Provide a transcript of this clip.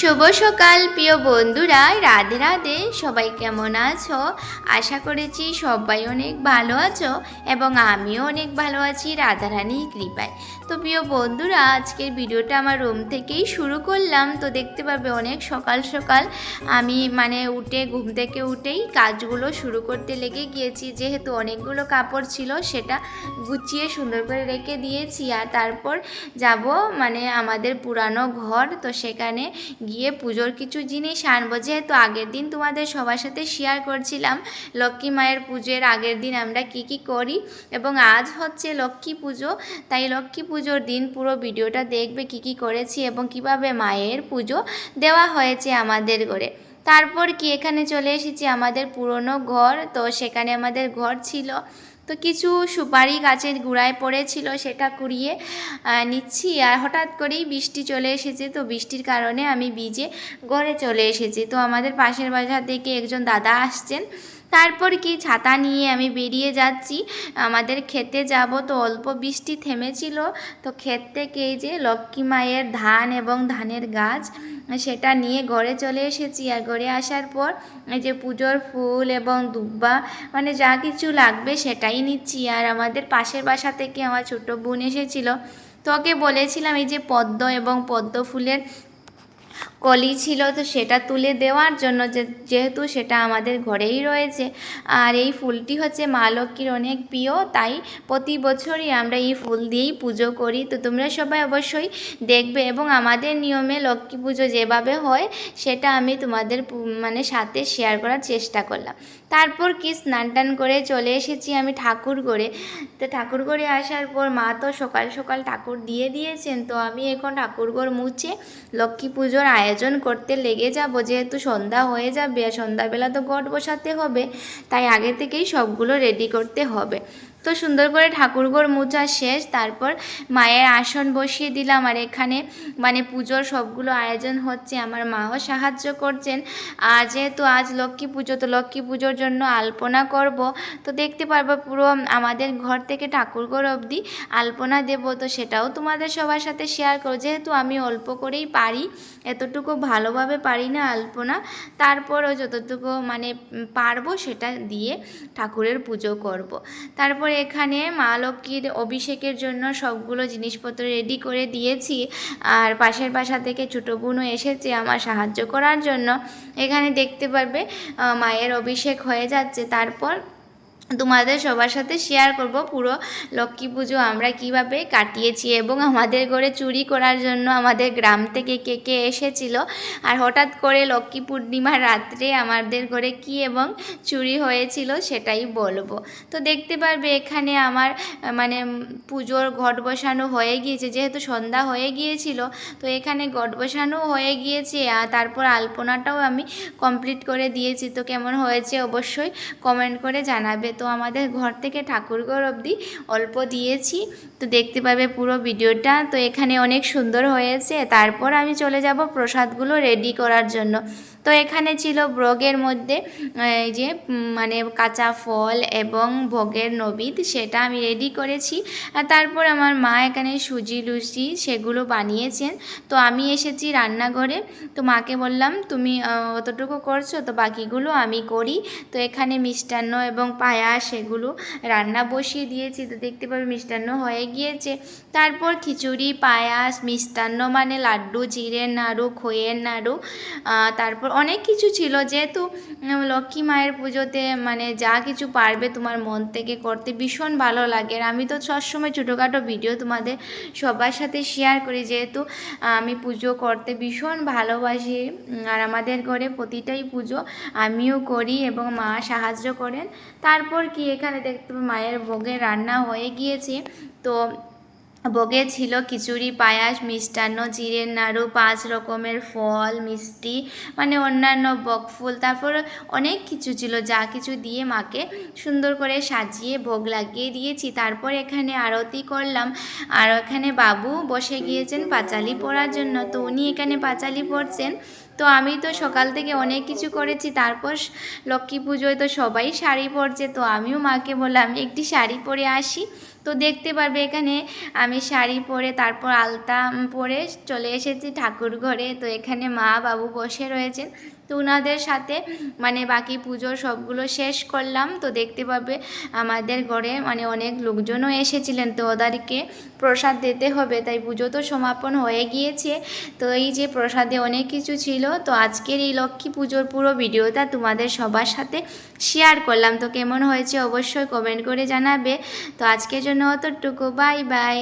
শুভ সকাল, প্রিয় বন্ধুরা। রাধে রাধে, সবাই কেমন আছো? আশা করেছি সবাই অনেক ভালো আছো এবং আমিও অনেক ভালো আছি রাধারানীর কৃপায়। তো প্রিয় বন্ধুরা, আজকের ভিডিওটা আমার রুম থেকেই শুরু করলাম। তো দেখতে পাবে অনেক সকাল সকাল। আমি মানে উঠে, ঘুম থেকে উঠেই কাজগুলো শুরু করতে লেগে গিয়েছি। যেহেতু অনেকগুলো কাপড় ছিল, সেটা গুছিয়ে সুন্দর করে রেখে দিয়েছি। আর তারপর যাব মানে আমাদের পুরানো ঘর, তো সেখানে গিয়ে পুজোর কিছু জিনিস আনব। যেহেতু আগের দিন তোমাদের সবার সাথে শেয়ার করছিলাম, লক্ষ্মী মায়ের পুজোর আগের দিন আমরা কি কি করি এবং আজ হচ্ছে লক্ষ্মী পুজো। তাই লক্ষ্মী পুজোর দিন পুরো ভিডিওটা দেখবে কি কি করেছি এবং কীভাবে মায়ের পুজো দেওয়া হয়েছে আমাদের ঘরে। তারপর কি এখানে চলে এসেছি, আমাদের পুরনো ঘর। তো সেখানে আমাদের ঘর ছিল। তো কিছু সুপারি গাছের গুঁড়ায় পড়েছিল সেটা কুড়িয়ে নিচ্ছি। আর হঠাৎ করেই বৃষ্টি চলে এসেছে, তো বৃষ্টির কারণে আমি বীজে গড়ে চলে এসেছি। তো আমাদের পাশের বাজার থেকে একজন দাদা আসছেন। তারপর কি, ছাতা নিয়ে আমি বেরিয়ে যাচ্ছি। আমাদের খেতে যাব তো, অল্প বৃষ্টি থেমেছিল। তো ক্ষেত থেকে এই যে লক্ষ্মী মায়ের ধান এবং ধানের গাছ, সেটা নিয়ে ঘরে চলে এসেছি। আর ঘরে আসার পর এই যে পুজোর ফুল এবং দুব্বা মানে যা কিছু লাগবে সেটাই নিচ্ছি। আর আমাদের পাশের বাসা থেকে আমার ছোট বোন এসেছিল। তো ওকে বলেছিলাম এই যে পদ্ম এবং পদ্ম ফুলের কলি ছিল, তো সেটা তুলে দেওয়ার জন্য যেহেতু সেটা আমাদের ঘরেই রয়েছে। আর এই ফুলটি হচ্ছে মা লক্ষ্মীর অনেক প্রিয়, তাই প্রতি বছরই আমরা এই ফুল দিয়েই পুজো করি। তো তোমরা সবাই অবশ্যই দেখবে এবং আমাদের নিয়মে লক্ষ্মী পুজো যেভাবে হয়, সেটা আমি তোমাদের মানে সাথে শেয়ার করার চেষ্টা করলাম। তারপর কি স্নান টান করে চলে এসেছি আমি ঠাকুর করে তো ঠাকুর করে আসার পর মা তো সকাল সকাল ঠাকুর দিয়ে দিয়েছেন, তো আমি এখন ঠাকুরঘর মুছে লক্ষ্মী পুজোর আয়োজন করতে লেগে যাব, যেহেতু সন্ধ্যা হয়ে যাবে আর সন্ধ্যাবেলা তো গড বসাতে হবে, তাই আগে থেকেই সবগুলো রেডি করতে হবে। তো সুন্দর করে ঠাকুরঘর মোছা শেষ, তারপর মায়ের আসন বসিয়ে দিলাম। আর এখানে মানে পুজোর সবগুলো আয়োজন হচ্ছে, আমার মাও সাহায্য করছেন। আর যেহেতু আজ লক্ষ্মী পুজো, তো লক্ষ্মী পুজোর জন্য আলপনা করব। তো দেখতে পারব পুরো আমাদের ঘর থেকে ঠাকুরঘর অবধি আলপনা দেব। তো সেটাও তোমাদের সবার সাথে শেয়ার করো যেহেতু আমি অল্প করেই পারি, এতটুকু ভালোভাবে পারি না আলপনা, তারপরও যতটুকু মানে পারব সেটা দিয়ে ঠাকুরের পুজো করব। তারপর এখানে মা লক্ষ্মীর অভিষেকের জন্য সবগুলো জিনিসপত্র রেডি করে দিয়েছি। আর পাশের বাসা থেকে ছোটো বোনও এসেছে আমার সাহায্য করার জন্য। এখানে দেখতে পারবে মায়ের অভিষেক হয়ে যাচ্ছে। তারপর তোমাদের সবার সাথে শেয়ার করব পুরো লক্ষ্মী পুজো আমরা কীভাবে কাটিয়েছি এবং আমাদের ঘরে চুরি করার জন্য আমাদের গ্রাম থেকে কে কে এসেছিল আর হঠাৎ করে লক্ষ্মী পূর্ণিমার রাত্রে আমাদের ঘরে কি এবং চুরি হয়েছিল সেটাই বলব। তো দেখতে পারবে এখানে আমার মানে পুজোর ঘট বসানো হয়ে গিয়েছে, যেহেতু সন্ধ্যা হয়ে গিয়েছিল, তো এখানে ঘট বসানো হয়ে গিয়েছে আর তারপর আলপনাটাও আমি কমপ্লিট করে দিয়েছি। তো কেমন হয়েছে অবশ্যই কমেন্ট করে জানাবে। তো আমাদের ঘর থেকে ঠাকুরঘর অবধি অল্প দিয়েছি। তো দেখতে পাবে পুরো ভিডিওটা। তো এখানে অনেক সুন্দর হয়েছে। তারপর আমি চলে যাব প্রসাদগুলো রেডি করার জন্য। তো এখানে ছিল ব্রগের মধ্যে এই যে মানে কাঁচা ফল এবং ভোগের নবিদ, সেটা আমি রেডি করেছি। আর তারপর আমার মা এখানে সুজি, লুচি সেগুলো বানিয়েছেন। তো আমি এসেছি রান্নাঘরে। তো মাকে বললাম, তুমি অতটুকু করছ, তো বাকিগুলো আমি করি। তো এখানে মিষ্টান্ন এবং পায়াস সেগুলো রান্না বসিয়ে দিয়েছি। তো দেখতে পাবে মিষ্টান্ন হয়ে গিয়েছে। তারপর খিচুড়ি, পায়াস, মিষ্টান্ন মানে লাড্ডু, জিরের নাড়ু খইয়ের নাড়ু তারপর অনেক কিছু ছিল, যেহেতু লক্ষ্মী মায়ের পুজোতে মানে যা কিছু পারবে তোমার মন থেকে করতে ভীষণ ভালো লাগে। আর আমি তো সবসময় ছোটোখাটো ভিডিও তোমাদের সবার সাথে শেয়ার করি, যেহেতু, আমি পুজো করতে ভীষণ ভালোবাসি। আর আমাদের ঘরে প্রতিটাই পুজো আমিও করি এবং মা সাহায্য করেন। তারপর কি, এখানে দেখতে মায়ের ভোগে রান্না হয়ে গিয়েছে। তো ভোগে ছিল খিচুড়ি, পায়াস, মিষ্টান্ন, জিরের নাড়ু, পাঁচ রকমের ফল, মিষ্টি মানে অন্যান্য বকফুল তারপর অনেক কিছু ছিল, যা কিছু দিয়ে মাকে সুন্দর করে সাজিয়ে ভোগ লাগিয়ে দিয়েছি। তারপর এখানে আরতি করলাম। আর এখানে বাবু বসে গিয়েছেন পাঁচালি পড়ার জন্য। তো উনি এখানে পাঁচালি পড়ছেন। তো আমি তো সকাল থেকে অনেক কিছু করেছি। তারপর লক্ষ্মী পুজোয় তো সবাই শাড়ি পরছে। তো আমিও মাকে বললাম, একটি শাড়ি পরে আসি। তো দেখতে পারবে এখানে আমি শাড়ি পরে, তারপর আলতা পরে চলে এসেছি ঠাকুর ঘরে তো এখানে মা বাবু বসে রয়েছেন। তো ওনাদের সাথে মানে বাকি পুজোর সবগুলো শেষ করলাম। তো দেখতে পাবে আমাদের ঘরে মানে অনেক লোকজনও এসেছিলেন। তো ওদেরকে প্রসাদ দিতে হবে, তাই পুজো তো সমাপন হয়ে গিয়েছে। তো এই যে প্রসাদে অনেক কিছু ছিল, তো আজকের এই লক্ষ্মী পুজোর পুরো ভিডিওটা তোমাদের সবার সাথে শেয়ার করলাম। তো কেমন হয়েছে অবশ্যই কমেন্ট করে জানাবে। তো আজকের জন্য অতটুকু বাই বাই